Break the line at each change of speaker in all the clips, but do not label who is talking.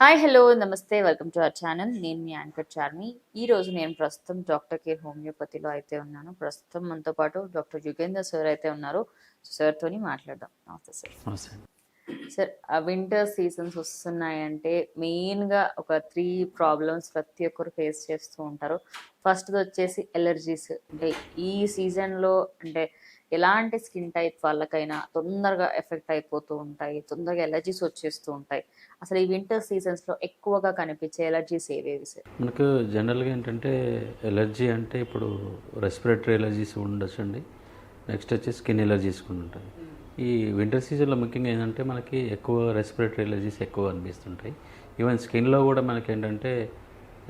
Hi hello నమస్తే welcome to our channel నేను మీ యాంకర్ చార్మి. ఈ రోజు నేను ప్రస్తుతం డాక్టర్ కేర్ హోమియోపతిలో అయితే ఉన్నాను. ప్రస్తుతం మనతో పాటు డాక్టర్ యుగేందర్ సార్ అయితే ఉన్నారు. సార్ తోని మాట్లాడదాం. నమస్తే సార్. సార్ వింటర్ సీజన్స్ వస్తున్నాయంటే మెయిన్గా ఒక త్రీ ప్రాబ్లమ్స్ ప్రతి ఒక్కరు ఫేస్ చేస్తూ ఉంటారు. ఫస్ట్ వచ్చేసి ఎలర్జీస్ అంటే ఈ సీజన్లో అంటే ఎలాంటి స్కిన్ టైప్ వాళ్ళకైనా తొందరగా ఎఫెక్ట్ అయిపోతూ ఉంటాయి తొందరగా ఎలర్జీస్ వచ్చేస్తూ ఉంటాయి. అసలు ఈ వింటర్ సీజన్స్లో ఎక్కువగా కనిపించే ఎలర్జీస్ ఏవేవి సార్?
మనకు జనరల్గా ఏంటంటే ఎలర్జీ అంటే ఇప్పుడు రెస్పిరేటరీ ఎలర్జీస్ ఉండొచ్చు అండి నెక్స్ట్ వచ్చి స్కిన్ ఎలర్జీస్ కూడా ఉంటాయి. ఈ వింటర్ సీజన్లో ముఖ్యంగా ఏంటంటే మనకి ఎక్కువ రెస్పిరేటరీ ఎలర్జీస్ ఎక్కువ అనిపిస్తుంటాయి. ఈవెన్ స్కిన్లో కూడా మనకి ఏంటంటే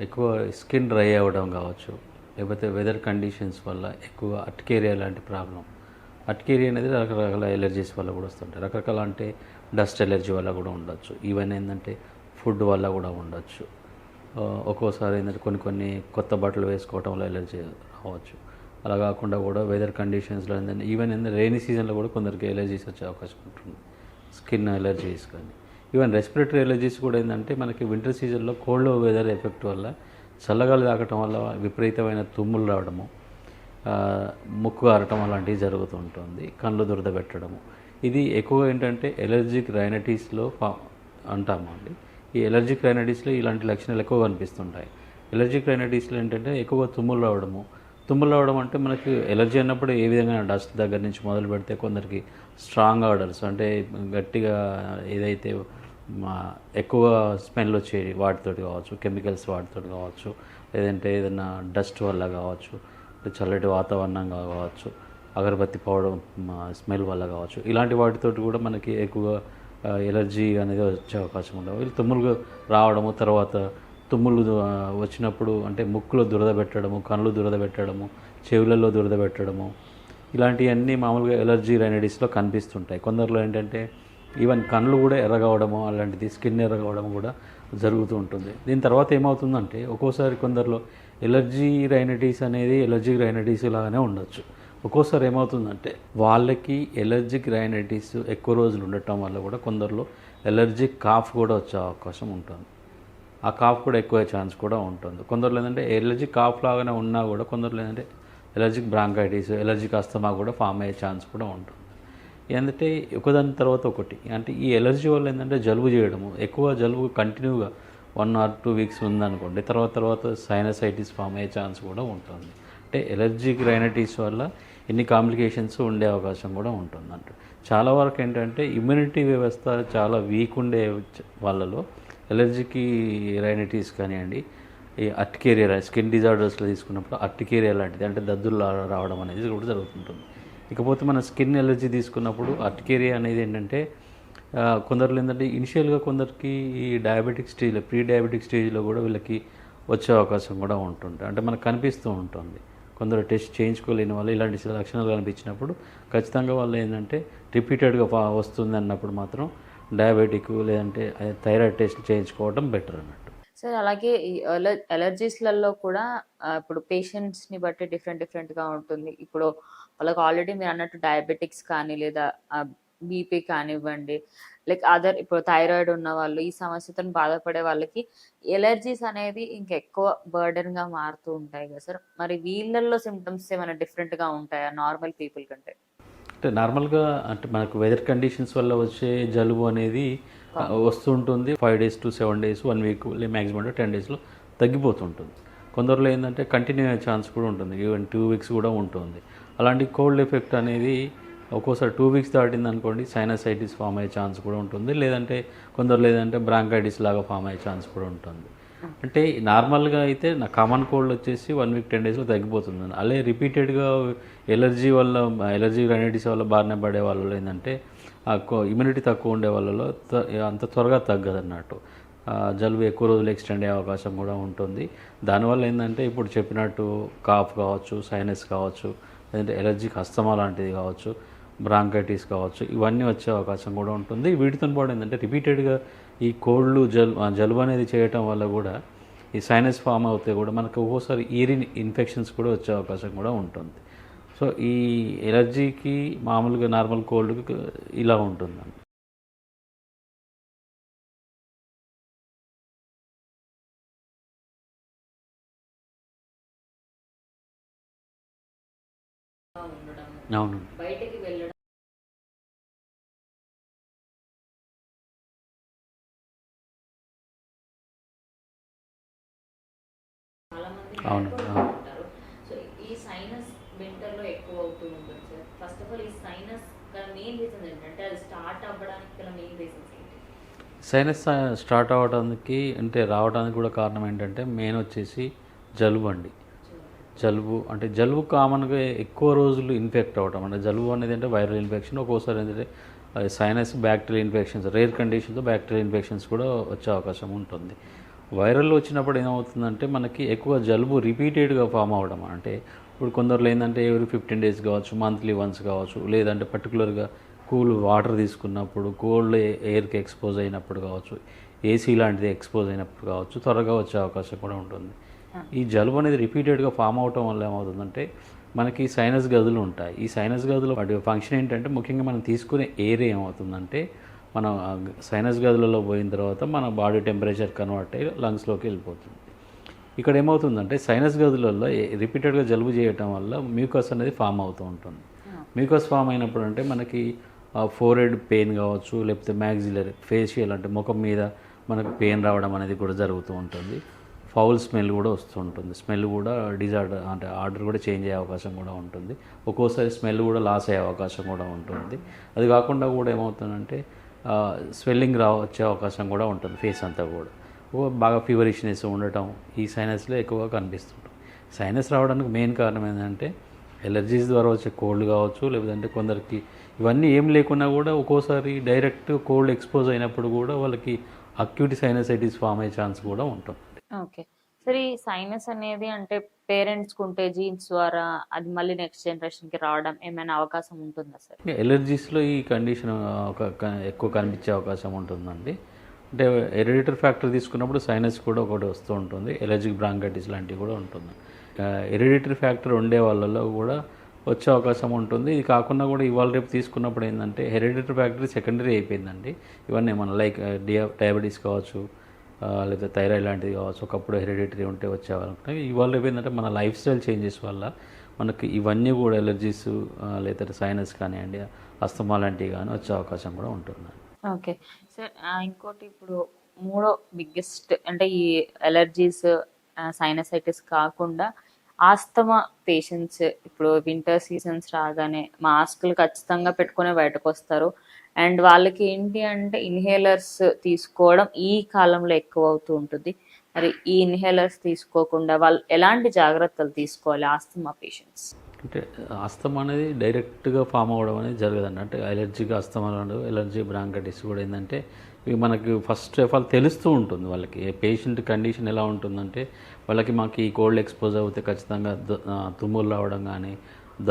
ఎక్కువ స్కిన్ డ్రై అవ్వడం కావచ్చు. లేకపోతే వెదర్ కండిషన్స్ వల్ల ఎక్కువ అట్కేరియా లాంటి ప్రాబ్లం అట్కేరియా అనేది రకరకాల ఎలర్జీస్ వల్ల కూడా వస్తుంటాయి. రకరకాల అంటే డస్ట్ ఎలర్జీ వల్ల కూడా ఉండొచ్చు. ఈవెన్ ఏంటంటే ఫుడ్ వల్ల కూడా ఉండొచ్చు. ఒక్కోసారి ఏంటంటే కొన్ని కొన్ని కొత్త బట్టలు వేసుకోవటం వల్ల ఎలర్జీ రావచ్చు. అలా కాకుండా కూడా వెదర్ కండిషన్స్లో ఏంటంటే ఈవెన్ ఏంటంటే రైనీ సీజన్లో కూడా కొందరికి ఎలర్జీస్ వచ్చే అవకాశం ఉంటుంది. స్కిన్ ఎలర్జీస్ కానీ. ఈవెన్ రెస్పిరేటరీ ఎలర్జీస్ కూడా ఏంటంటే మనకి వింటర్ సీజన్లో కోల్డ్ వెదర్ ఎఫెక్ట్ వల్ల చల్లగాలి తాగటం వల్ల విపరీతమైన తుమ్ములు రావడము ముక్కు ఆరటం అలాంటివి జరుగుతూ ఉంటుంది కళ్ళు దురద పెట్టడము. ఇది ఎక్కువ ఏంటంటే ఎలర్జిక్ రైనటీస్లో అంటాము అండి. ఈ ఎలర్జిక్ రైనటీస్లో ఇలాంటి లక్షణాలు ఎక్కువ కనిపిస్తుంటాయి ఎలర్జిక్ రైనటీస్లో ఏంటంటే ఎక్కువ తుమ్ములు రావడము. తుమ్ములు రావడం అంటే మనకి ఎలర్జీ అన్నప్పుడు ఏ విధంగా డస్ట్ దగ్గర నుంచి మొదలు పెడితే కొందరికి స్ట్రాంగ్ ఆర్డర్స్ అంటే గట్టిగా ఏదైతే మా ఎక్కువ స్మెల్ వచ్చేవి వాటితోటి కావచ్చు కెమికల్స్ వాటితోటి కావచ్చు లేదంటే ఏదైనా డస్ట్ వల్ల కావచ్చు చల్లటి వాతావరణంగా కావచ్చు అగరబత్తి పౌడర్ స్మెల్ వల్ల కావచ్చు. ఇలాంటి వాటితోటి కూడా మనకి ఎక్కువగా ఎలర్జీ అనేది వచ్చే అవకాశం ఉండవు వీళ్ళు తుమ్ములు రావడము తర్వాత తుమ్ములు వచ్చినప్పుడు అంటే ముక్కులో దురద పెట్టడము కళ్ళు దురద పెట్టడము చెవులలో దురద పెట్టడము ఇలాంటివన్నీ మామూలుగా ఎలర్జీ రెమెడీస్లో కనిపిస్తుంటాయి. కొందరిలో ఏంటంటే ఈవెన్ కళ్ళు కూడా ఎర్రగవడము అలాంటిది స్కిన్ ఎర్రగవడం కూడా జరుగుతూ ఉంటుంది. దీని తర్వాత ఏమవుతుందంటే ఒక్కోసారి కొందరిలో ఎలర్జీ రైనటీస్ అనేది ఎలర్జీ రైనటీస్ లాగానే ఉండొచ్చు. ఒక్కోసారి ఏమవుతుందంటే వాళ్ళకి ఎలర్జిక్ రైనటీస్ ఎక్కువ రోజులు ఉండటం వల్ల కూడా కొందరిలో ఎలర్జిక్ కాఫ్ కూడా వచ్చే అవకాశం ఉంటుంది. ఆ కాఫ్ కూడా ఎక్కువ ఛాన్స్ కూడా ఉంటుంది. కొందరు ఏంటంటే ఎలర్జిక్ కాఫ్ లాగానే ఉన్నా కూడా కొందరు ఏంటంటే ఎలర్జిక్ బ్రాంకైటిస్ ఎలర్జిక్ అస్తమా కూడా ఫామ్ అయ్యే ఛాన్స్ కూడా ఉంటుంది. ఏంటంటే ఒకదాని తర్వాత ఒకటి. అంటే ఈ ఎలర్జీ వల్ల ఏంటంటే జలుబు చేయడము ఎక్కువ జలుబు కంటిన్యూగా వన్ ఆర్ టూ వీక్స్ ఉందనుకోండి తర్వాత తర్వాత సైనసైటిస్ ఫామ్ అయ్యే ఛాన్స్ కూడా ఉంటుంది. అంటే ఎలర్జిక్ రైనటిస్ వల్ల ఎన్ని కాంప్లికేషన్స్ ఉండే అవకాశం కూడా ఉంటుంది అంట చాలా వరకు ఏంటంటే ఇమ్యూనిటీ వ్యవస్థ చాలా వీక్ ఉండే వాళ్ళలో ఎలర్జీకి రైనటిస్ కానివ్వండి ఈ అర్టికేరియా స్కిన్ డిజార్డర్స్లో తీసుకున్నప్పుడు అర్టికేరియా లాంటిది అంటే దద్దులు రావడం అనేది కూడా జరుగుతుంటుంది. ఇకపోతే మన స్కిన్ ఎలర్జీ తీసుకున్నప్పుడు అర్టికేరియా అనేది ఏంటంటే కొందరు ఏంటంటే ఇనిషియల్గా కొందరికి ఈ డయాబెటిక్ స్టేజ్లో ప్రీ డయాబెటిక్ స్టేజ్లో కూడా వీళ్ళకి వచ్చే అవకాశం కూడా ఉంటుంది అంటే మనకు కనిపిస్తూ ఉంటుంది. కొందరు టెస్ట్ చేయించుకోలేని వాళ్ళు ఇలాంటి లక్షణాలు కనిపించినప్పుడు ఖచ్చితంగా వాళ్ళు ఏంటంటే రిపీటెడ్గా వస్తుంది అన్నప్పుడు మాత్రం డయాబెటిక్ లేదంటే థైరాయిడ్ టెస్ట్ చేయించుకోవడం బెటర్ అన్నట్టు.
సార్ అలాగే ఈ ఎలర్ ఎలర్జీస్లలో కూడా ఇప్పుడు పేషెంట్స్ని బట్టి డిఫరెంట్ డిఫరెంట్గా ఉంటుంది. ఇప్పుడు వాళ్ళకి ఆల్రెడీ మీరు అన్నట్టు డయాబెటిక్స్ కానీ లేదా బీపీ కానివ్వండి లైక్ అదర్ ఇప్పుడు థైరాయిడ్ ఉన్న వాళ్ళు ఈ సమస్యతో బాధపడే వాళ్ళకి ఎలర్జీస్ అనేది ఇంకెక్కువ బర్డెన్గా మారుతూ ఉంటాయి కదా సార్. మరి వీళ్ళల్లో సిమ్టమ్స్ ఏమైనా డిఫరెంట్గా ఉంటాయా నార్మల్ పీపుల్ కంటే?
అంటే నార్మల్గా అంటే మనకు వెదర్ కండిషన్స్ వల్ల వచ్చే జలుబు అనేది వస్తుంటుంది five days to seven days one week maximum అంటే టెన్ డేస్లో తగ్గిపోతుంటుంది. కొందరిలో ఏంటంటే కంటిన్యూ అయ్యే ఛాన్స్ కూడా ఉంటుంది. ఈవెన్ టూ వీక్స్ కూడా ఉంటుంది. అలాంటి కోల్డ్ ఎఫెక్ట్ అనేది ఒక్కోసారి టూ వీక్స్ దాటింది అనుకోండి సైనసైటిస్ ఫామ్ అయ్యే ఛాన్స్ కూడా ఉంటుంది. లేదంటే కొందరు లేదంటే బ్రాంకైటిస్ లాగా ఫామ్ అయ్యే ఛాన్స్ కూడా ఉంటుంది. అంటే నార్మల్గా అయితే నా కామన్ కోల్డ్ వచ్చేసి వన్ వీక్ టెన్ డేస్లో తగ్గిపోతుంది. అలాగే రిపీటెడ్గా ఎలర్జీ వల్ల ఎలర్జీ రెమెడీస్ వల్ల బారిన పడే వాళ్ళలో ఏంటంటే ఇమ్యూనిటీ తక్కువ ఉండే వాళ్ళలో అంత త్వరగా తగ్గదు అన్నట్టు జలుబు ఎక్కువ రోజులు ఎక్స్టెండ్ అయ్యే అవకాశం కూడా ఉంటుంది. దానివల్ల ఏంటంటే ఇప్పుడు చెప్పినట్టు కాఫ్ కావచ్చు సైనస్ కావచ్చు లేదంటే ఎలర్జీ కస్తమా లాంటిది కావచ్చు. బ్రాంకైటిస్ కావచ్చు ఇవన్నీ వచ్చే అవకాశం కూడా ఉంటుంది. వీటితో పాటు ఏంటంటే రిపీటెడ్గా ఈ కోళ్ళు జల్ జలుబు అనేది చేయటం వల్ల కూడా ఈ సైనస్ ఫామ్ అవుతే కూడా మనకు ఒక్కోసారి ఈరిన్ ఇన్ఫెక్షన్స్ కూడా వచ్చే అవకాశం కూడా ఉంటుంది. సో ఈ ఎలర్జీకి మామూలుగా నార్మల్ కోల్డ్కి ఇలా ఉంటుంది
ఉండడం
అవును.
బయటకి వెళ్ళడం. చాలా మంది. ఉంటారు. సో ఈ సైనస్ వింటర్లో ఎక్కువ అవుతూ ఉంటుంది సార్. ఫస్ట్ ఆఫ్ ఆల్ ఈ సైనస్ గల మెయిన్ రీజన్ ఏంటంటే అది స్టార్ట్ అవ్వడానికి గల మెయిన్ రీజన్స్ ఏంటి?
సైనస్ స్టార్ట్ అవ్వడానికి అంటే రావడానికి కూడా కారణం ఏంటంటే మెయిన్ వచ్చేసి జలుబు అండి. జలుబు అంటే జలుబు కామన్గా ఎక్కువ రోజులు ఇన్ఫెక్ట్ అవ్వటం. అంటే జలుబు అనేది అంటే వైరల్ ఇన్ఫెక్షన్ ఒక్కోసారి ఏంటంటే సైనస్ బ్యాక్టీరియల్ ఇన్ఫెక్షన్స్ రేర్ కండిషన్తో బ్యాక్టీరియల్ ఇన్ఫెక్షన్స్ కూడా వచ్చే అవకాశం ఉంటుంది. వైరల్ వచ్చినప్పుడు ఏమవుతుందంటే మనకి ఎక్కువ జలుబు రిపీటెడ్గా ఫామ్ అవ్వడం. అంటే ఇప్పుడు కొందరు ఏంటంటే ఎవరి ఫిఫ్టీన్ డేస్ కావచ్చు మంత్లీ వన్స్ కావచ్చు లేదంటే పర్టికులర్గా కూల్ వాటర్ తీసుకున్నప్పుడు కోల్డ్ ఎయిర్కి ఎక్స్పోజ్ అయినప్పుడు కావచ్చు ఏసీ లాంటిది ఎక్స్పోజ్ అయినప్పుడు కావచ్చు త్వరగా వచ్చే అవకాశం కూడా ఉంటుంది. ఈ జలుబు అనేది రిపీటెడ్గా ఫామ్ అవటం వల్ల ఏమవుతుందంటే మనకి సైనస్ గదులు ఉంటాయి. ఈ సైనస్ గదులు వాటి ఫంక్షన్ ఏంటంటే ముఖ్యంగా మనం తీసుకునే ఎయిర్ ఏమవుతుందంటే మనం సైనస్ గదులలో పోయిన తర్వాత మన బాడీ టెంపరేచర్ కన్వర్ట్ అయ్యి లంగ్స్లోకి వెళ్ళిపోతుంది. ఇక్కడ ఏమవుతుందంటే సైనస్ గదులలో రిపీటెడ్గా జలుబు చేయటం వల్ల మ్యూకస్ అనేది ఫామ్ అవుతూ ఉంటుంది. మ్యూకస్ ఫామ్ అయినప్పుడు అంటే మనకి ఫోర్ హెడ్ పెయిన్ కావచ్చు లేకపోతే మ్యాగ్జిలరీ ఫేషియల్ అంటే ముఖం మీద మనకు పెయిన్ రావడం అనేది కూడా జరుగుతూ ఉంటుంది. ఫౌల్ స్మెల్ కూడా వస్తూ ఉంటుంది. స్మెల్ కూడా డిజార్డర్ అంటే ఆర్డర్ కూడా చేంజ్ అయ్యే అవకాశం కూడా ఉంటుంది. ఒక్కోసారి స్మెల్ కూడా లాస్ అయ్యే అవకాశం కూడా ఉంటుంది. అది కాకుండా కూడా ఏమవుతుందంటే స్వెల్లింగ్ రా వచ్చే అవకాశం కూడా ఉంటుంది ఫేస్ అంతా కూడా. బాగా బాగా ఫీవరిష్నెస్ ఉండటం ఈ సైనస్లో ఎక్కువగా కనిపిస్తుంటుంది. సైనస్ రావడానికి మెయిన్ కారణం ఏంటంటే ఎలర్జీస్ ద్వారా వచ్చే కోల్డ్ కావచ్చు లేదంటే కొందరికి ఇవన్నీ ఏం లేకున్నా కూడా ఒక్కోసారి డైరెక్ట్ కోల్డ్ ఎక్స్పోజ్ అయినప్పుడు కూడా వాళ్ళకి అక్యూట్ సైనసైటిస్ ఫామ్ అయ్యే ఛాన్స్ కూడా ఉంటుంది.
ఓకే. సరే ఈ సైనస్ అనేది అంటే పేరెంట్స్ ఉంటే జీన్స్ ద్వారా అది మళ్ళీ నెక్స్ట్ జనరేషన్కి రావడం ఏమైనా అవకాశం ఉంటుందా సార్?
ఎలర్జీస్లో ఈ కండిషన్ ఒక ఎక్కువ కనిపించే అవకాశం ఉంటుందండి. అంటే ఎరిడిటరీ ఫ్యాక్టర్ తీసుకున్నప్పుడు సైనస్ కూడా ఒకటి వస్తూ ఉంటుంది. ఎలర్జిక్ బ్రాంకైటిస్ లాంటివి కూడా ఉంటుంది. ఎరిడిటరీ ఫ్యాక్టర్ ఉండే వాళ్ళలో కూడా వచ్చే అవకాశం ఉంటుంది. ఇది కాకుండా కూడా ఇవాళ రేపు తీసుకున్నప్పుడు ఏంటంటే హెరిడిటరీ ఫ్యాక్టరీ సెకండరీ అయిపోయిందండి. ఇవన్నీ మన లైక్ డియా డయాబెటీస్ కావచ్చు లేదా థైరాయిడ్ లాంటిది కావచ్చు ఒకప్పుడు హెరిడిటరీ ఉంటే వచ్చేవాళ్ళు ఇవాళ ఏంటంటే మన లైఫ్ స్టైల్ చేంజెస్ వల్ల మనకి ఇవన్నీ కూడా ఎలర్జీస్ లేదా సైనస్ కానివ్వండి అస్తమా లాంటివి కానీ వచ్చే అవకాశం కూడా ఉంటుంది
ఓకే. సార్ ఇంకోటి ఇప్పుడు మూడో బిగ్గెస్ట్ అంటే ఈ ఎలర్జీస్ సైనసైటిస్ కాకుండా ఆస్తమా పేషెంట్స్ ఇప్పుడు వింటర్ సీజన్స్ రాగానే మాస్కులు ఖచ్చితంగా పెట్టుకునే బయటకు వస్తారు. అండ్ వాళ్ళకి ఏంటి అంటే ఇన్హేలర్స్ తీసుకోవడం ఈ కాలంలో ఎక్కువ అవుతూ ఉంటుంది. మరి ఈ ఇన్హేలర్స్ తీసుకోకుండా వాళ్ళు ఎలాంటి జాగ్రత్తలు తీసుకోవాలి ఆస్తమా పేషెంట్స్?
అంటే అస్తమా అనేది డైరెక్ట్గా ఫామ్ అవ్వడం అనేది జరగదండి. అంటే ఎలర్జీగా అస్తమా ఎలర్జీ బ్రాంకటిస్ కూడా ఏంటంటే ఇవి మనకి ఫస్ట్ ఆఫ్ ఆల్ తెలుస్తూ ఉంటుంది వాళ్ళకి. పేషెంట్ కండిషన్ ఎలా ఉంటుందంటే వాళ్ళకి మాకు ఈ కోల్డ్ ఎక్స్పోజ్ అవుతే ఖచ్చితంగా తుమ్ములు రావడం కానీ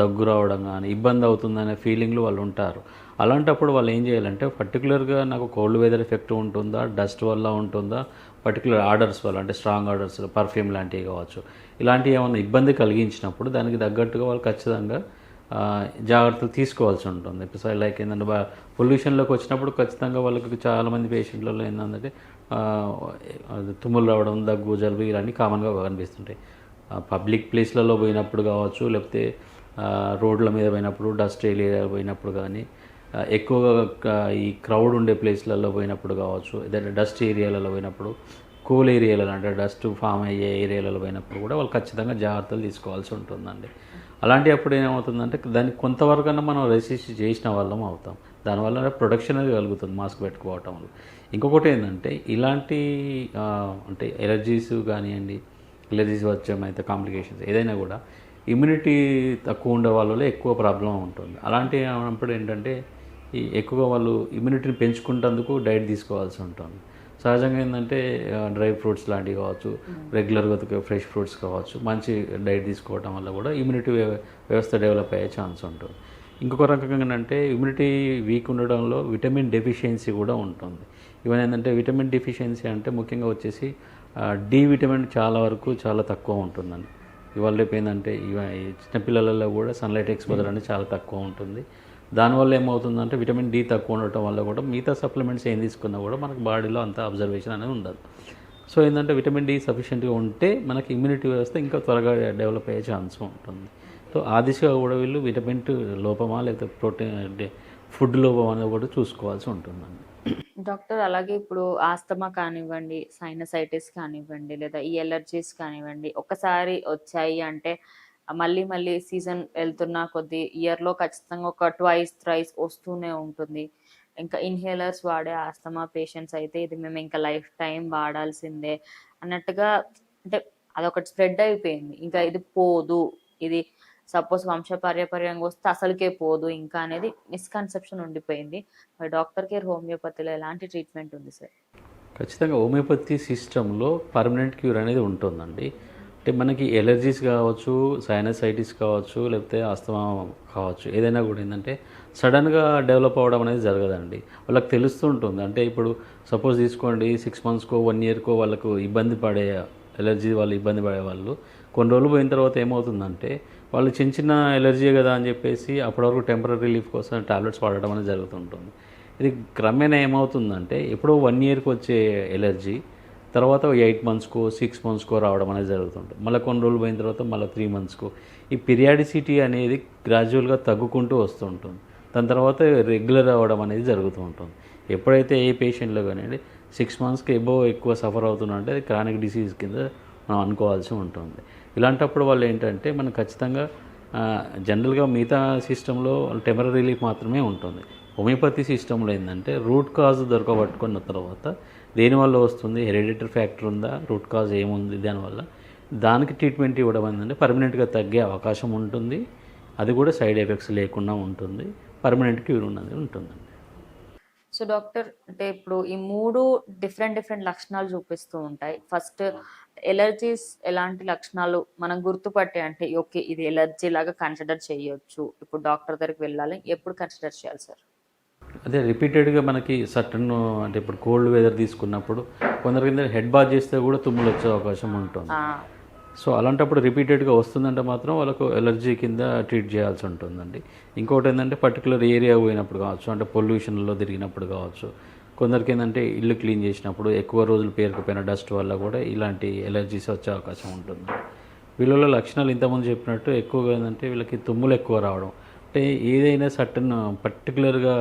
దగ్గు రావడం కానీ ఇబ్బంది అవుతుందనే ఫీలింగ్లు వాళ్ళు ఉంటారు. అలాంటప్పుడు వాళ్ళు ఏం చేయాలంటే పర్టికులర్గా నాకు కోల్డ్ వెదర్ ఎఫెక్ట్ ఉంటుందా డస్ట్ వల్ల ఉంటుందా పర్టికులర్ ఆర్డర్స్ వల్ల అంటే స్ట్రాంగ్ ఆర్డర్స్ పర్ఫ్యూమ్ లాంటివి కావచ్చు. ఇలాంటివి ఏమైనా ఇబ్బంది కలిగించినప్పుడు దానికి తగ్గట్టుగా వాళ్ళు ఖచ్చితంగా జాగ్రత్తలు తీసుకోవాల్సి ఉంటుంది. ఇప్పుడు లైక్ ఏంటంటే బా పొల్యూషన్లోకి వచ్చినప్పుడు ఖచ్చితంగా వాళ్ళకి చాలామంది పేషెంట్లలో ఏంటంటే తుమ్ములు రావడం దగ్గు జలుబు ఇలాంటివి కామన్గా కనిపిస్తుంటాయి. పబ్లిక్ ప్లేస్లలో పోయినప్పుడు కావచ్చు లేకపోతే రోడ్ల మీద పోయినప్పుడు డస్ట్ ఏరియా పోయినప్పుడు కానీ ఎక్కువగా ఈ క్రౌడ్ ఉండే ప్లేస్లలో పోయినప్పుడు కావచ్చు ఏదైనా డస్ట్ ఏరియాలలో పోయినప్పుడు కూల్ ఏరియాలలో అంటే డస్ట్ ఫామ్ అయ్యే ఏరియాలలో పోయినప్పుడు కూడా వాళ్ళు ఖచ్చితంగా జాగ్రత్తలు తీసుకోవాల్సి ఉంటుందండి. అలాంటి అప్పుడు ఏమవుతుందంటే దాన్ని కొంతవరకన్నా మనం రెసిస్ట్ చేసిన వాళ్ళం అవుతాం. దానివల్ల ప్రొడక్షన్ అనేది కలుగుతుంది మాస్క్ పెట్టుకోవటం వల్ల ఇంకొకటి ఏంటంటే ఇలాంటి అంటే ఎలర్జీస్ కానివ్వండి ఎలర్జీస్ వచ్చేమైతే కాంప్లికేషన్స్ ఏదైనా కూడా ఇమ్యూనిటీ తక్కువ ఉండే వాళ్ళలో ఎక్కువ ప్రాబ్లం ఉంటుంది. అలాంటి అన్నప్పుడు ఏంటంటే ఈ ఎక్కువగా వాళ్ళు ఇమ్యూనిటీని పెంచుకుంటేందుకు డైట్ తీసుకోవాల్సి ఉంటుంది. సహజంగా ఏంటంటే డ్రై ఫ్రూట్స్ లాంటివి కావచ్చు రెగ్యులర్గా ఫ్రెష్ ఫ్రూట్స్ కావచ్చు మంచి డైట్ తీసుకోవడం వల్ల కూడా ఇమ్యూనిటీ వ్యవస్థ డెవలప్ అయ్యే ఛాన్స్ ఉంటుంది. ఇంకొక రకంగా ఏంటంటే ఇమ్యూనిటీ వీక్ ఉండడంలో విటమిన్ డెఫిషియన్సీ కూడా ఉంటుంది. ఇవన్నీ ఏంటంటే విటమిన్ డెఫిషియన్సీ అంటే ముఖ్యంగా వచ్చేసి డి విటమిన్ చాలా వరకు చాలా తక్కువ ఉంటుందండి. ఇవాళ రేపు ఏంటంటే చిన్నపిల్లలలో కూడా సన్లైట్ ఎక్స్పోజర్ అనేది చాలా తక్కువ ఉంటుంది. దానివల్ల ఏమవుతుందంటే విటమిన్ డి తక్కువ ఉండటం వల్ల కూడా మిగతా సప్లిమెంట్స్ ఏం తీసుకున్నా కూడా మనకు బాడీలో అంత అబ్జర్వేషన్ అనేది ఉండదు. సో ఏంటంటే విటమిన్ డి సఫిషియెంట్గా ఉంటే మనకి ఇమ్యూనిటీ వ్యవస్థ ఇంకా త్వరగా డెవలప్ అయ్యే ఛాన్స్ ఉంటుంది. సో ఆ దిశగా కూడా వీళ్ళు విటమిన్ లోపమా లేకపోతే ప్రోటీన్ అంటే ఫుడ్ లోపమా అనేది కూడా చూసుకోవాల్సి ఉంటుందండి.
డాక్టర్ అలాగే ఇప్పుడు ఆస్తమా కానివ్వండి సైనసైటిస్ కానివ్వండి లేదా ఈ ఎలర్జీస్ కానివ్వండి ఒకసారి వచ్చాయి అంటే మళ్ళీ మళ్ళీ సీజన్ వెళ్తున్న కొద్ది ఇయర్లో ఖచ్చితంగా ఒక ట్వైస్ థ్రైస్ వస్తూనే ఉంటుంది. ఇంకా ఇన్హేలర్స్ వాడే ఆస్తమా పేషెంట్స్ అయితే ఇది మేము ఇంకా లైఫ్ టైం వాడాల్సిందే అన్నట్టుగా అంటే అదొకటి స్ప్రెడ్ అయిపోయింది. ఇంకా ఇది పోదు. ఇది సపోజ్ వంశపార్యపర్యంగా వస్తే అసలుకే పోదు ఇంకా అనేది మిస్కన్సెప్షన్ ఉండిపోయింది. మరి డాక్టర్ కేర్ హోమియోపతిలో ఎలాంటి ట్రీట్మెంట్ ఉంది సార్?
ఖచ్చితంగా హోమియోపతి సిస్టంలో పర్మనెంట్ క్యూర్ అనేది ఉంటుందండి. అంటే మనకి ఎలర్జీస్ కావచ్చు సైనసైటిస్ కావచ్చు లేకపోతే ఆస్తమా కావచ్చు ఏదైనా కూడా ఏంటంటే సడన్గా డెవలప్ అవ్వడం అనేది జరగదండి. వాళ్ళకి తెలుస్తూ ఉంటుంది అంటే ఇప్పుడు సపోజ్ తీసుకోండి సిక్స్ మంత్స్కో వన్ ఇయర్కో వాళ్ళకు ఇబ్బంది పడే ఎలర్జీ వాళ్ళు ఇబ్బంది పడే వాళ్ళు కొన్ని రోజులు పోయిన తర్వాత ఏమవుతుందంటే వాళ్ళు చిన్న చిన్న ఎలర్జీ కదా అని చెప్పేసి అప్పటివరకు టెంపరీ రిలీఫ్ కోసం టాబ్లెట్స్ వాడడం అనేది జరుగుతుంటుంది. ఇది క్రమేణా ఏమవుతుందంటే ఎప్పుడో వన్ ఇయర్కి వచ్చే ఎలర్జీ తర్వాత ఎయిట్ మంత్స్కో సిక్స్ మంత్స్కో రావడం అనేది జరుగుతుంటుంది. మళ్ళీ కొన్ని రోజులు పోయిన తర్వాత మళ్ళీ త్రీ మంత్స్కో. ఈ పిరియాడిసిటీ అనేది గ్రాడ్యువల్గా తగ్గుకుంటూ వస్తుంటుంది. దాని తర్వాత రెగ్యులర్ అవ్వడం అనేది జరుగుతూ ఉంటుంది. ఎప్పుడైతే ఏ పేషెంట్లో కానివ్వండి సిక్స్ మంత్స్కి ఎబో ఎక్కువ సఫర్ అవుతుందంటే అది క్రానిక్ డిసీజ్ కింద మనం అనుకోవాల్సి ఉంటుంది. ఇలాంటప్పుడు వాళ్ళు ఏంటంటే మనం ఖచ్చితంగా జనరల్గా మిగతా సిస్టంలో టెంపరీ రిలీఫ్ మాత్రమే ఉంటుంది. హోమియోపతి సిస్టంలో ఏంటంటే రూట్ కాజ్ దొరకబట్టుకున్న తర్వాత దేనివల్ల వస్తుంది? హెరిడిటరీ ఫ్యాక్టర్ ఉందా? రూట్ కాజ్ ఏముంది? దానివల్ల దానికి ట్రీట్మెంట్ ఇవ్వడం ఏంటంటే పర్మనెంట్గా తగ్గే అవకాశం ఉంటుంది. అది కూడా సైడ్ ఎఫెక్ట్స్ లేకుండా ఉంటుంది. పర్మనెంట్ క్యూర్ ఉన్నది ఉంటుందండి.
సో డాక్టర్ అంటే ఇప్పుడు ఈ మూడు డిఫరెంట్ డిఫరెంట్ లక్షణాలు చూపిస్తూ ఉంటాయి. ఫస్ట్ ఎలర్జీస్ ఎలాంటి లక్షణాలు మనం గుర్తుపట్టే అంటే ఓకే ఇది ఎలర్జీ లాగా కన్సిడర్ చేయొచ్చు. ఇప్పుడు డాక్టర్ దగ్గరికి వెళ్ళాలి. ఎప్పుడు కన్సిడర్ చేయాలి సార్?
అదే రిపీటెడ్గా మనకి సటన్ అంటే ఇప్పుడు కోల్డ్ వెదర్ తీసుకున్నప్పుడు కొందరి కింద హెడ్ బాత్ చేస్తే కూడా తుమ్ములు వచ్చే అవకాశం ఉంటుంది. సో అలాంటప్పుడు రిపీటెడ్గా వస్తుందంటే మాత్రం వాళ్ళకు ఎలర్జీ కింద ట్రీట్ చేయాల్సి ఉంటుందండి. ఇంకోటి ఏంటంటే పర్టికులర్ ఏరియా పోయినప్పుడు కావచ్చు అంటే పొల్యూషన్లో తిరిగినప్పుడు కావచ్చు కొందరికి ఏంటంటే ఇల్లు క్లీన్ చేసినప్పుడు ఎక్కువ రోజులు పేరుకుపోయిన డస్ట్ వల్ల కూడా ఇలాంటి ఎలర్జీస్ వచ్చే అవకాశం ఉంటుంది. వీళ్ళలో లక్షణాలు ఇంతకుముందు చెప్పినట్టు ఎక్కువగా ఏంటంటే వీళ్ళకి తుమ్ములు ఎక్కువ రావడం అంటే ఏదైనా సర్టన్ పర్టికులర్గా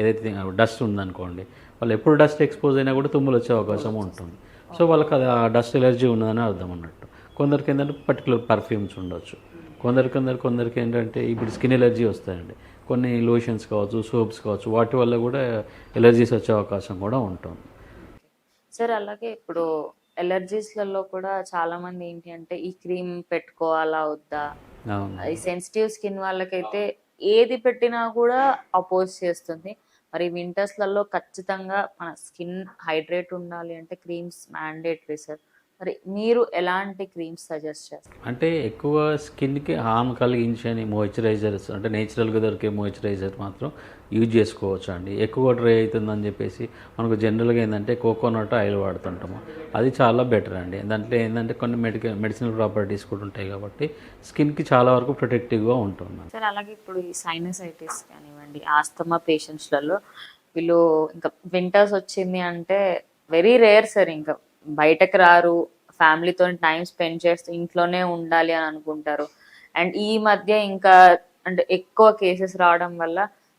ఏదైతే డస్ట్ ఉందనుకోండి వాళ్ళు ఎప్పుడు డస్ట్ ఎక్స్పోజ్ అయినా కూడా తుమ్ములు వచ్చే అవకాశం ఉంటుంది. సో వాళ్ళకి అది ఆ డస్ట్ ఎలర్జీ ఉన్నదని అర్థం అన్నట్టు. కొందరికి ఏంటంటే పర్టికులర్ పర్ఫ్యూమ్స్ ఉండొచ్చు. కొందరికి కొందరు కొందరికి ఏంటంటే ఇప్పుడు స్కిన్ ఎలర్జీ వస్తాయండి. కొన్ని లోషన్స్ కావచ్చు సోప్స్ కావచ్చు వాటి వల్ల కూడా ఎలర్జీస్ వచ్చే అవకాశం కూడా ఉంటుంది.
సార్ అలాగే ఇప్పుడు ఎలర్జీస్లలో కూడా చాలా మంది ఏంటి అంటే ఈ క్రీమ్ పెట్టుకోవాలా వద్దా? సెన్సిటివ్ స్కిన్ వాళ్ళకైతే ఏది పెట్టినా కూడా అపోజ్ చేస్తుంది. మరి వింటర్స్లలో ఖచ్చితంగా మన స్కిన్ హైడ్రేట్ ఉండాలి అంటే క్రీమ్స్ మ్యాండేటరీ సార్ మరి మీరు ఎలాంటి క్రీమ్స్ సజెస్ట్ చేస్తారు?
అంటే ఎక్కువ స్కిన్కి హామ్ కలిగించని మాయిశ్చరైజర్స్ అంటే నేచురల్గా దొరికే మాయిశ్చరైజర్ మాత్రం యూజ్ చేసుకోవచ్చు అండి ఎక్కువ డ్రై అవుతుందని చెప్పేసి మనకు జనరల్గా ఏంటంటే కోకోనట్ ఆయిల్ వాడుతుంటాము. అది చాలా బెటర్ అండి. దాంట్లో ఏంటంటే కొన్ని మెడికల్ మెడిసినల్ ప్రాపర్టీస్ కూడా ఉంటాయి కాబట్టి స్కిన్కి చాలా వరకు ప్రొటెక్టివ్గా ఉంటుంది
సార్ అలాగే ఇప్పుడు ఈ సైనసైటిస్ కానివ్వండి ఆస్తమా పేషెంట్స్లలో వీళ్ళు ఇంకా వింటర్స్ వచ్చింది అంటే వెరీ రేర్ సార్ ఇంకా. బయటకు రారు ఫ్యామిలీతో టైం స్పెండ్ చేస్తూ ఇంట్లోనే ఉండాలి అని అనుకుంటారు. అండ్ ఈ మధ్య ఇంకా అంటే ఎక్కువ కేసెస్ రావడం వల్ల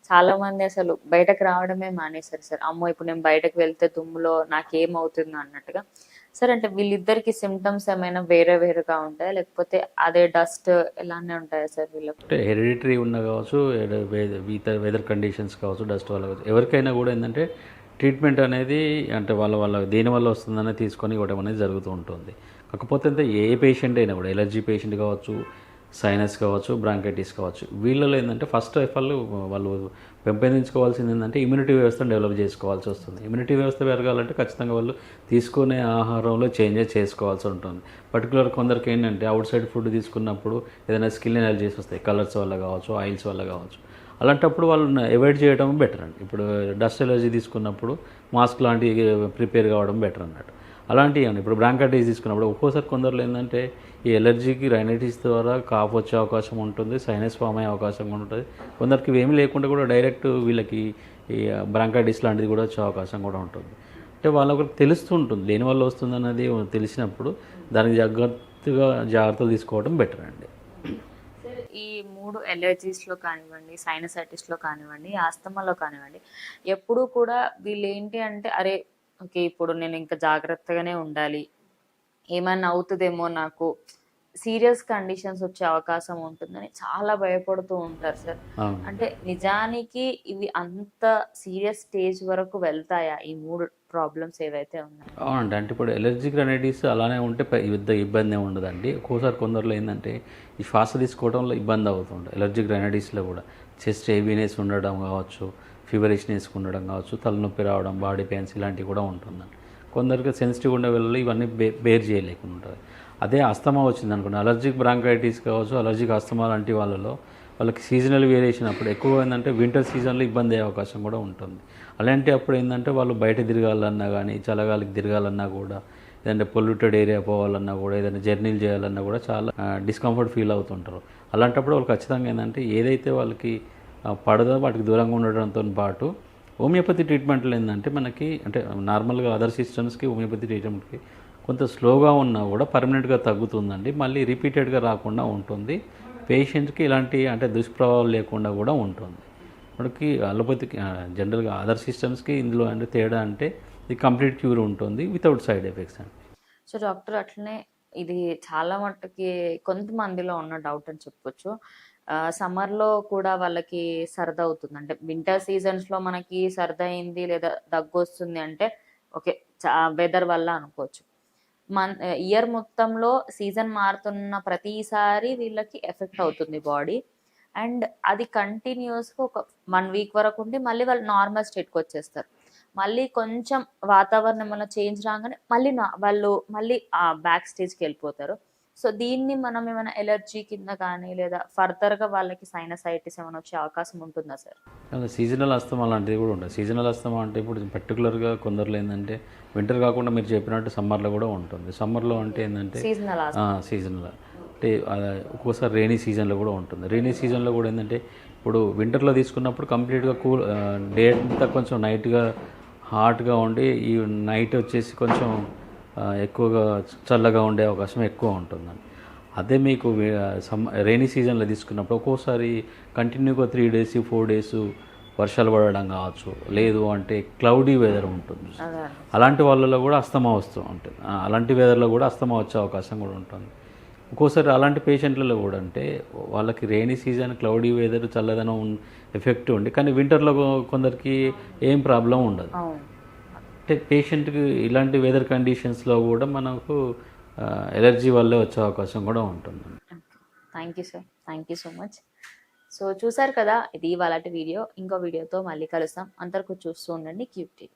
చాలా మంది అసలు బయటకు రావడమే మానేశారు సార్. అమ్మో ఇప్పుడు నేను బయటకు వెళ్తే తుమ్ములో నాకేమవుతుందో అన్నట్టుగా. సార్ అంటే వీళ్ళిద్దరికి సిమ్టమ్స్ ఏమైనా వేరే వేరేగా ఉంటాయా? లేకపోతే అదే డస్ట్ ఇలానే ఉంటాయా సార్ వీళ్ళకి?
అంటే హెరిడిటరీ ఉన్న కావచ్చు వెదర్ వెదర్ కండిషన్స్ కావచ్చు డస్ట్ వల్ల కావచ్చు. ఎవరికైనా కూడా ఏంటంటే ట్రీట్మెంట్ అనేది అంటే వాళ్ళ వాళ్ళ దేని వల్ల వస్తుందని తీసుకొని ఇవ్వడం అనేది జరుగుతూ ఉంటుంది. కాకపోతే అంటే ఏ పేషెంట్ అయినా కూడా ఎలర్జీ పేషెంట్ కావచ్చు సైనస్ కావచ్చు బ్రాంకైటిస్ కావచ్చు వీళ్ళలో ఏంటంటే ఫస్ట్ ఆఫ్ ఆల్ వాళ్ళు పెంపొందించుకోవాల్సింది ఏంటంటే ఇమ్యూనిటీ వ్యవస్థను డెవలప్ చేసుకోవాల్సి వస్తుంది. ఇమ్యూనిటీ వ్యవస్థ పెరగాలంటే ఖచ్చితంగా వాళ్ళు తీసుకునే ఆహారంలో చేంజెస్ చేసుకోవాల్సి ఉంటుంది. పర్టికులర్ కొందరికి ఏంటంటే అవుట్ సైడ్ ఫుడ్ తీసుకున్నప్పుడు ఏదైనా స్కిన్ ఎనర్జీస్ వస్తాయి. కలర్స్ వల్ల కావచ్చు ఆయిల్స్ వల్ల కావచ్చు. అలాంటప్పుడు వాళ్ళని అవాయిడ్ చేయడం బెటర్ అండి. ఇప్పుడు డస్ట్ ఎలర్జీ తీసుకున్నప్పుడు మాస్క్ లాంటివి ప్రిపేర్ కావడం బెటర్ అన్నట్టు. అలాంటివి అండి ఇప్పుడు బ్రాంకటైజ్ తీసుకున్నప్పుడు ఒక్కోసారి కొందరు ఏంటంటే ఈ ఎలర్జీకి రైనైటిస్ ద్వారా కాఫ్ వచ్చే అవకాశం ఉంటుంది సైనస్ ఫామ్ అయ్యే అవకాశం కూడా ఉంటుంది. కొందరికి ఏమి లేకుండా కూడా డైరెక్ట్ వీళ్ళకి ఈ బ్రాంకైటిస్ లాంటిది కూడా వచ్చే అవకాశం కూడా ఉంటుంది. అంటే వాళ్ళకు తెలుస్తూ ఉంటుంది దేనివల్ల వస్తుంది అన్నది తెలిసినప్పుడు దానికి జాగ్రత్తగా జాగ్రత్తలు తీసుకోవడం బెటర్ అండి.
ఈ మూడు ఎలర్జీస్లో కానివ్వండి సైనసైటిస్లో కానివ్వండి ఆస్తమాలో కానివ్వండి ఎప్పుడు కూడా వీళ్ళు ఏంటి అంటే అరే ఓకే ఇప్పుడు నేను ఇంకా జాగ్రత్తగానే ఉండాలి. ఏమైనా అవుతుందేమో నాకు. సీరియస్ కండిషన్స్ వచ్చే అవకాశం ఉంటుందని చాలా భయపడుతూ ఉంటారు సార్. అంటే నిజానికి ఇవి అంత సీరియస్ స్టేజ్ వరకు వెళ్తాయా ఈ మూడు ప్రాబ్లమ్స్ ఏవైతే ఉన్నాయి?
అవునండి. అంటే ఇప్పుడు ఎలర్జిక్ రెమెడీస్ అలానే ఉంటే పెద్ద ఇబ్బంది ఉండదండి. ఒక్కోసారి కొందరిలో ఏంటంటే ఈ శ్వాస తీసుకోవడంలో ఇబ్బంది అవుతుంది ఎలర్జిక్ రెమెడీస్లో కూడా. చెస్ట్ హెవీనెస్ ఉండడం కావచ్చు ఫీవరిష్నెస్ ఉండడం కావచ్చు తలనొప్పి రావడం బాడీ పెయిన్స్ ఇలాంటివి కూడా ఉంటుందండి. కొందరికి సెన్సిటివ్ ఉండే వాళ్ళు ఇవన్నీ బే బేర్ చేయలేకుండా ఉంటుంది అదే అస్తమా వచ్చింది అనుకోండి అలర్జిక్ బ్రాంకైటిస్ కావచ్చు అలర్జిక్ అస్తమా లాంటి వాళ్ళలో వాళ్ళకి సీజనల్ వేరియేషన్ అప్పుడు ఎక్కువ ఏంటంటే వింటర్ సీజన్లో ఇబ్బంది అయ్యే అవకాశం కూడా ఉంటుంది. అలాంటి అప్పుడు ఏంటంటే వాళ్ళు బయట తిరగాలన్నా కానీ చలగాలికి తిరగాలన్నా కూడా ఏదంటే పొల్యూటెడ్ ఏరియా పోవాలన్నా కూడా ఏదైనా జర్నీలు చేయాలన్నా కూడా చాలా డిస్కంఫర్ట్ ఫీల్ అవుతుంటారు. అలాంటప్పుడు వాళ్ళు ఖచ్చితంగా ఏంటంటే ఏదైతే వాళ్ళకి పడదో వాటికి దూరంగా ఉండడంతో పాటు హోమియోపతి ట్రీట్మెంట్లు ఏంటంటే మనకి అంటే నార్మల్గా అదర్ సిస్టమ్స్కి హోమియోపతి ట్రీట్మెంట్కి కొంత స్లోగా ఉన్నా కూడా పర్మనెంట్గా తగ్గుతుందండి. మళ్ళీ రిపీటెడ్గా రాకుండా ఉంటుంది. పేషెంట్కి ఇలాంటి అంటే దుష్ప్రభావాలు లేకుండా కూడా ఉంటుంది. మనకి అలోపతికి జనరల్గా అదర్ సిస్టమ్స్కి ఇందులో అంటే తేడా అంటే ఇది కంప్లీట్ క్యూర్ ఉంటుంది వితౌట్ సైడ్ ఎఫెక్ట్స్ అండి.
సో డాక్టర్ అట్లనే ఇది చాలా మట్టుకి కొంతమందిలో ఉన్న డౌట్ అని చెప్పుకోవచ్చు. సమ్మర్లో కూడా వాళ్ళకి సరదా అవుతుంది. అంటే వింటర్ సీజన్స్లో మనకి సరదా అయింది లేదా దగ్గు వస్తుంది అంటే ఓకే వెదర్ వల్ల అనుకోవచ్చు. మన్ ఇయర్ మొత్తంలో సీజన్ మారుతున్న ప్రతిసారి వీళ్ళకి ఎఫెక్ట్ అవుతుంది బాడీ అండ్ అది కంటిన్యూస్గా ఒక వన్ వీక్ వరకు ఉండి మళ్ళీ వాళ్ళు నార్మల్ స్టేట్కి వచ్చేస్తారు. మళ్ళీ కొంచెం వాతావరణం ఏమైనా చేంజ్ రాగానే మళ్ళీ నా- వాళ్ళు మళ్ళీ ఆ బ్యాక్ స్టేజ్కి వెళ్ళిపోతారు. సో దీన్ని మనం ఏమైనా ఎలర్జీ కింద కానీ లేదా ఫర్దర్గా వాళ్ళకి సైనసైటిస్ ఏమైనా వచ్చే అవకాశం ఉంటుందా సార్?
అలా సీజనల్ అస్తమా లాంటిది కూడా ఉంటుంది సీజనల్ అస్తమా అంటే ఇప్పుడు పర్టికులర్గా కొందరులో ఏంటంటే వింటర్ కాకుండా మీరు చెప్పినట్టు సమ్మర్లో కూడా ఉంటుంది. సమ్మర్లో అంటే ఏంటంటే
సీజనల్
సీజన్లో. అంటే ఒక్కోసారి రైనీ సీజన్లో కూడా ఉంటుంది. రైనీ సీజన్లో కూడా ఏంటంటే ఇప్పుడు వింటర్లో తీసుకున్నప్పుడు కంప్లీట్గా కూల్ డే అంతా కొంచెం నైట్గా హాట్గా ఉండి ఈ నైట్ వచ్చేసి కొంచెం ఎక్కువగా చల్లగా ఉండే అవకాశం ఎక్కువ ఉంటుందండి అదే మీకు సమ్ రైనీ సీజన్లో తీసుకున్నప్పుడు ఒక్కోసారి కంటిన్యూగా త్రీ డేస్ ఫోర్ డేస్ వర్షాలు పడడం కావచ్చు లేదు అంటే క్లౌడీ వెదర్ ఉంటుంది. అలాంటి వాళ్ళలో కూడా అస్తమా వస్తూ ఉంటుంది. అలాంటి వెదర్లో కూడా అస్తమా వచ్చే అవకాశం కూడా ఉంటుంది. ఒక్కోసారి అలాంటి పేషెంట్లలో కూడా అంటే వాళ్ళకి రైనీ సీజన్ క్లౌడీ వెదర్ చల్లదనం ఎఫెక్ట్ ఉండి కానీ వింటర్లో కొందరికి ఏం ప్రాబ్లం ఉండదు. అంటే పేషెంట్కి ఇలాంటి వెదర్ కండిషన్స్లో కూడా మనకు ఎలర్జీ వల్లే వచ్చే అవకాశం కూడా ఉంటుంది.
Thank you sir thank you so much so చూసారు కదా ఇది ఇవాళ వీడియో. ఇంకో వీడియోతో మళ్ళీ కలుస్తాం. అందరికీ చూస్తూ ఉండండి. Cube TV